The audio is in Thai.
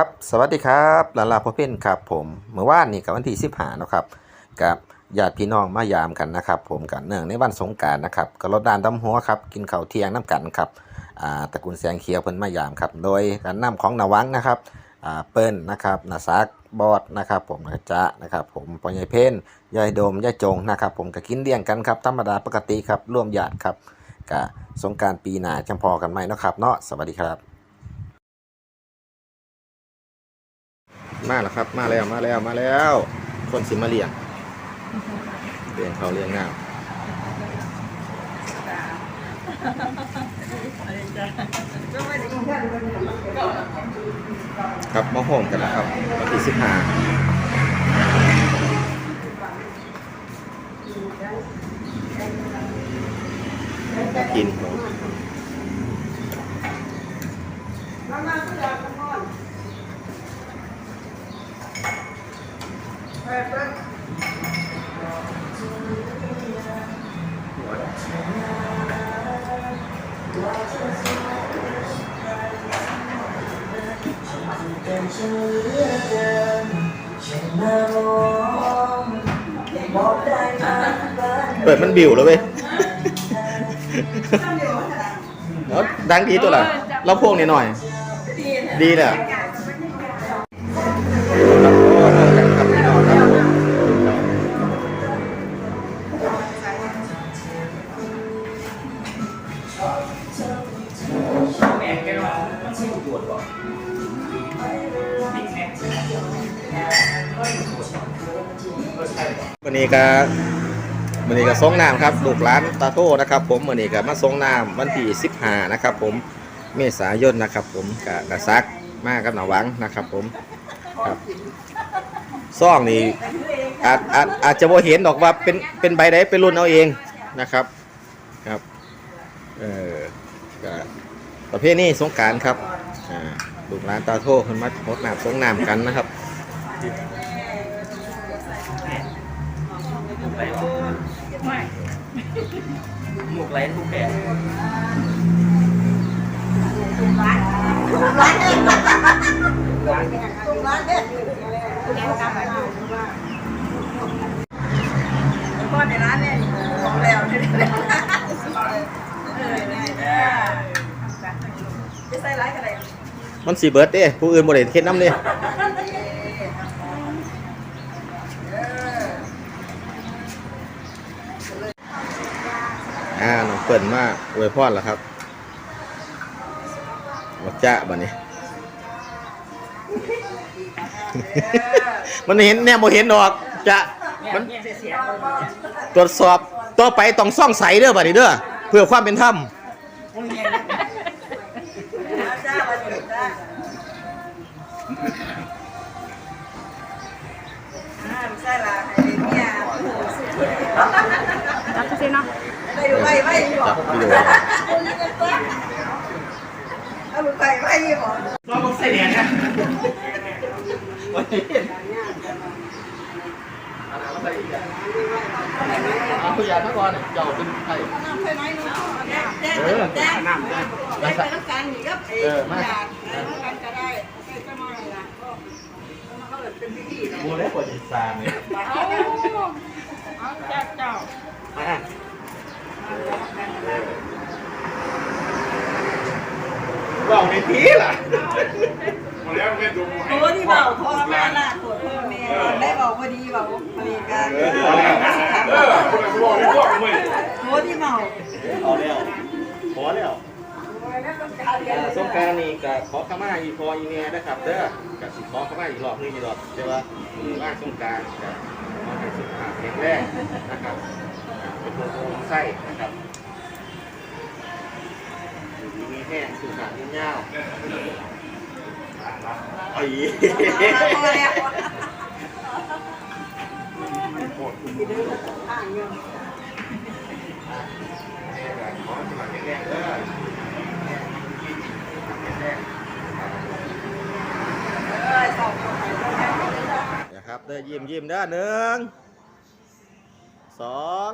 ครับสวัสดีครับลาลาพ่อเพ่นครับผมเมื่อวานนี่กับวันที่สิบหานะครับกับญาติพี่น้องมายามกันนะครับ ผมกันเนื่องในวันสงการนะครับก็รถดานตำหัวครับกินข้าวเที่ยงน้ำกันครับอ่าตระกูลแสงเขียวเพิ่นมายามครับโดยการนำของนาวังนะครับอ่าเปิ้ลนะครับนาซักบอดนะครับ ผมนะจ๊ะนะครับ ผมปอยายเพ่นยายโดมยายจงนะครับ ผมก็กินเลี้ยงกันครับธรรมดาปกติครับร่วมญาติครับกับสงการปีหน้าจำพอกันไหมนะครับเนาะสวัสดีครับ มาแล้วครับ มาแล้วมาแล้วมาแล้ว คนสิมาเลี้ยงเลี้ยงเขาเลี้ยงงาครับมาโฮมกันแล้วครับวันที่สิบห้ากินของ เปิดมันบิวแล้วเว้ยแล้วดังดีตัวละเราพวกนี้หน่อย ดีเนี่ย วันนี้ก็วันนี้ก็ส่งน้ำครับลูกร้านตาโต้นะครับ ผมวันนี้ก็มาส่งน้ำวันที่15นะครับ ผมเมษายนนะครับ ผมกะกะซักมากกับหนาวังนะครับ ผมครับซ่องนี่อาจอาจอาจจะบ่เห็นดอกว่าเป็นเป็นใบใดเป็นรุ่นเอาเองนะครับครับ เออก็ ประเภทนี้สงการครับลูกร้านตาโตคนมาพดน้ำสงน้ำกันนะครับหมูกไรทุกแก่ก็ในร้านเนี่ยของแล้วเนี่ยจะใส่ร้ายกันเลยมันสีเบิร์ดเด้ผู้อื่นบ่ได้เฮ็ดน้ำเด้อ่าน้องเปิ่นมาอวยพรแล้วครับบักจ้าบัดนี้ มันเห็นแน่บ่เห็นดอกจะมันเนี่ยเสียตรวจสอบต่อไปต้องซ่องใสเด้อบัดนี้เด้อเพื่อความเป็นธรรม จ้าวันนี้จ้าใส่ละให้เนี่ย จับไปสิเนาะไปดูไปไปอยู่จับวิดีโอเอาไปไปอยู่เราต้องใส่เหรียญนะเอาผู้ใหญ่ทั้งวันเจ้าเป็นใครน้ำไปไหนเนาะแจ้งแจ้งน้ำแจ้งไปน้ำกันนี่ก็เออมา น้ำกันก็ได้ใส่จะมาอะไรล่ะก็เขาแบบเป็นพิธีนะบัวเล็กกว่าจิตสางเนี่ยเอาเอาจ้าเจ้าว่าในทีล่ะโอ้ที่เบาพ่อแม่ล่ะโถพ่อแม่ได้บอกว่าดีเบาอเมริกาโอ้ที่เมาเอาแล้วขอแล้ว สงการนี่ก็ขอขมาอีพออีเมียนะครับเด้อกับสิขอขมาอีกรอบนึงอีกรอบเดี๋ยวว่ามือว่างสงการกับขอให้สุขภาพแข็งแรงนะครับเป็นตัวโงไส้นะครับอยู่ดีมีแห้งสุขภาพยิ่งยาวไอ้พอแล้วขอให้สุขภาพแข็งแรงเด้อ เออสองคน นะครับเด้ อยิ้มยิ้มเด้อหนึ่งสอง